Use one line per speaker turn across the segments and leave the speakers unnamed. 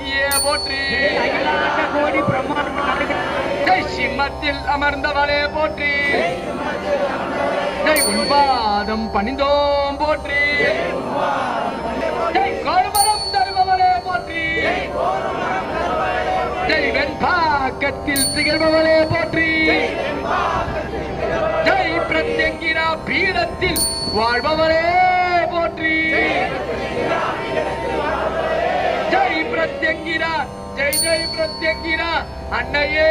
அழகிய போற்றி. சிம்மத்தில் அமர்ந்தவளே போற்றி. ஜெய் உன்பாதம் பணிந்தோம் போற்றி. ஜெய் கோல்வரம் தருபவளே போற்றி. ஜெய் வெண்பாக்கத்தில் திகழ்பவளே போற்றி. ஜெய் பிரத்யங்கிரா பீடத்தில் வாழ்பவளே போற்றி. தஞ்சை பிரத்யக்கிரா அன்னையே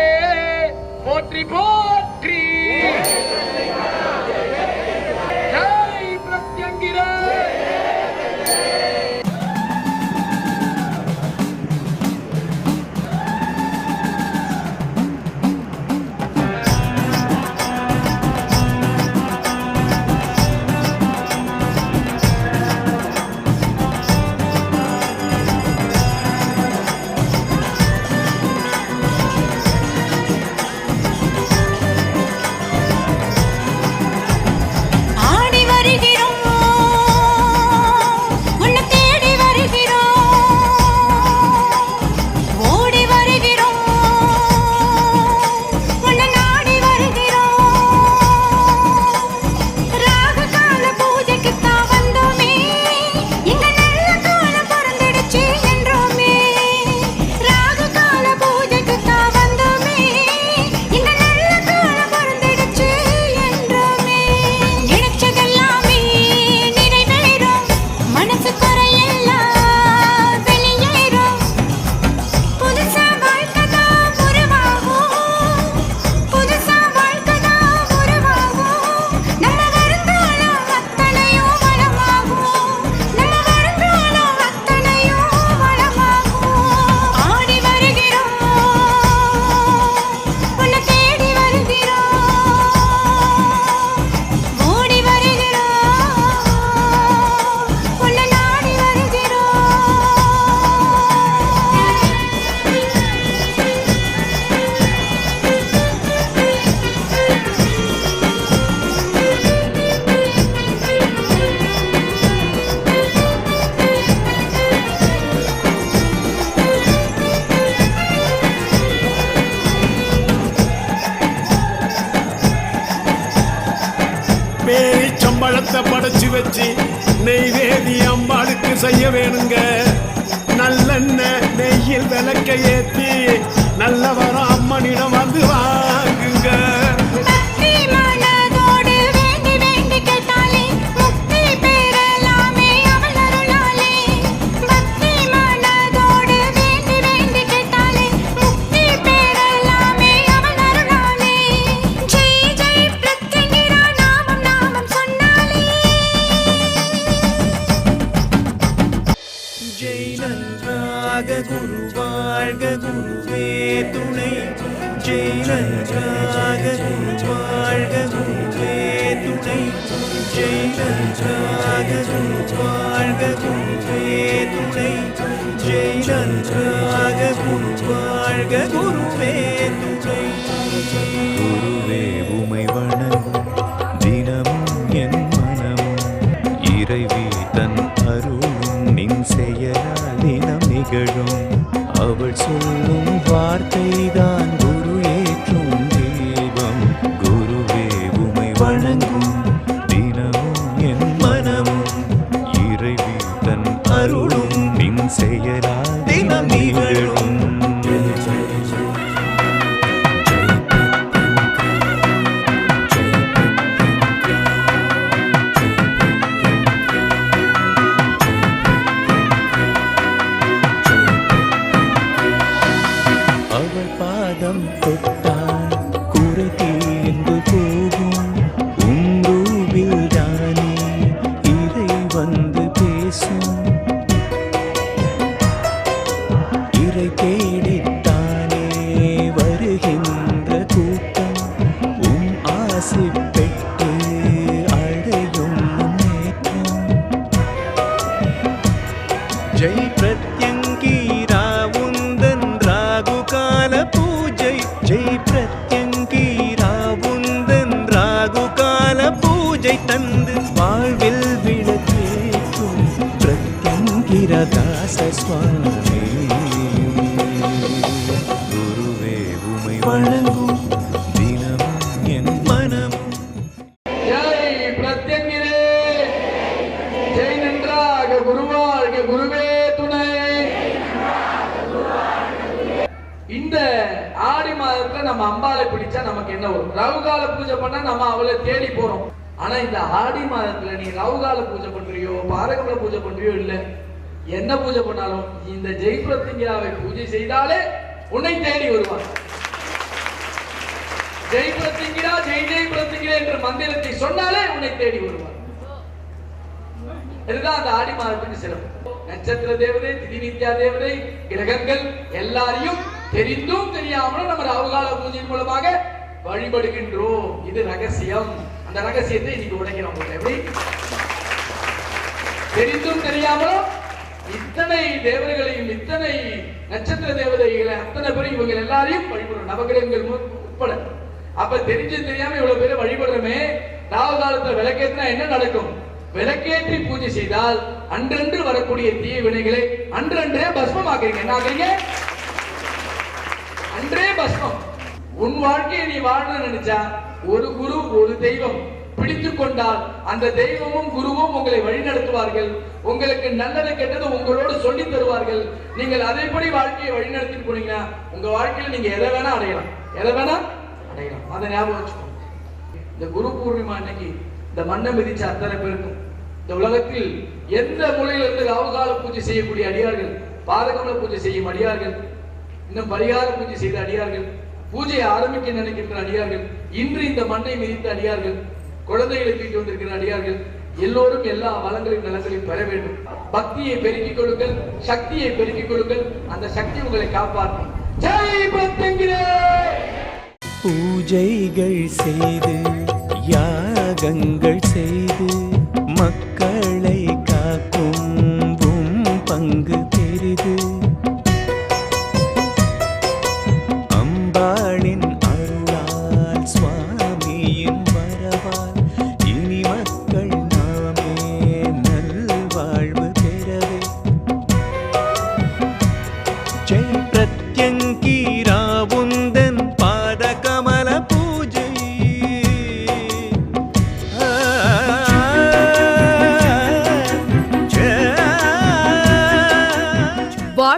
போற்றி போற்றி.
பேரி சம்பளத்தை படைச்சு வச்சு நெய்வேதி அம்பாளுக்கு செய்ய வேணுங்க. நல்லெண்ணெய் நெய்யில் விளக்க ஏற்றி நல்லவரம் அம்மனிடம் வந்து வாங்குங்க.
ஜெய
ஜாக வாழ்க ஜே துணை ஜெய ஜாக வாழ்க ஜே துணை ஜெய ஜாக வாழ்க குருவே துணை குருவே உமை வணங்கும். தினமும் என் மனம் இறைவி தன் அருளும் நின் செயலால் இனம் நிகழும் அவள் சொல்லும்
வார்த்தை நம்ம அம்பாளை பிடிச்சா நமக்கு என்ன வரும்? ரவுகால பூஜை பண்ணா நம்ம அவளை தேடி போறோம். ஆனா இந்த ஆடி மாதத்துல நீ ரவுகால பூஜை பண்றியோ பாரகமல பூஜை பண்றியோ இல்ல என்ன பூஜை பண்ணாலும் இந்த ஜெய் பூஜை செய்தாலே உன்னை தேடி வருவார் ஜெய் பிரத்திங்கிரா ஜெய் ஜெய் பிரத்திங்கிரா என்ற மந்திரத்தை சொன்னாலே உன்னை தேடி வருவார் இதுதான் அந்த ஆடி மாதத்துக்கு சிறப்பு. நட்சத்திர தேவதை திதி நித்யா தேவதை கிரகங்கள் எல்லாரையும் தெரிந்தும் தெரியாமலும் நம்ம அவகால பூஜை மூலமாக வழிபடுகின்றோம். இது ரகசியம். அந்த ரகசியத்தை இன்னைக்கு உடைக்கிறோம் எப்படி? தெரிந்தும் தெரியாமலும் இத்தனை தேவர்களையும் இத்தனை நட்சத்திர தேவதைகளை அத்தனை பேரும் இவங்க எல்லாரையும் வழிபடுறோம். நவகிரகங்கள் உட்பட. அப்ப தெரிஞ்சு தெரியாம இவ்வளவு பேரை வழிபடுறோமே ராவு காலத்துல விளக்கேற்றினா என்ன நடக்கும்? விளக்கேற்றி பூஜை செய்தால் அன்றன்று வரக்கூடிய தீய வினைகளை அன்றன்றே பஸ்மமாக்குறீங்க. என்ன ஆகுறீங்க அன்றே பஸ்மம். உன் வாழ்க்கையை நீ வாழணும்னு நினைச்சா ஒரு குரு ஒரு தெய்வம் பிடித்து கொண்டால் அந்த தெய்வமும் குருவும் உங்களை வழிநடத்துவார்கள். உங்களுக்கு நல்லது கெட்டது உங்களோடு சொல்லி தருவார்கள். நீங்கள் அதைப்படி வாழ்க்கையை வழிநடத்தி போனீங்கன்னா உங்க வாழ்க்கையில நீங்க எதை வேணா அடையலாம். எதை வேணா அடையலாம். அதை ஞாபகம் வச்சுக்கோங்க. இந்த குரு பூர்ணிமா அன்னைக்கு இந்த மண்ணை மிதிச்ச அத்தனை பேருக்கும் இந்த உலகத்தில் எந்த மூலையிலிருந்து ராவுகால பூஜை செய்யக்கூடிய அடியார்கள் பாதகமல பூஜை செய்யும் அடியார்கள் இன்னும் பரிகார பூஜை செய்த அடியார்கள் பூஜையை ஆரம்பிக்க நினைக்கின்ற அடியார்கள் இன்று இந்த மண்ணை மிதித்த அடியார்கள் குழந்தைகளை தூக்கி வந்திருக்கிற அடியார்கள் எல்லோரும் எல்லா வளங்களையும் நலங்களையும் பெற வேண்டும். பக்தியை பெருக்கிக் கொள்ளுங்கள் சக்தியை பெருக்கிக் கொடுங்கள் அந்த சக்தி உங்களை காப்பாற்றும். ஜெய்
பூஜைகள் செய்து யாகங்கள் செய்து மக்கள்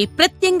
ஸ்ரீ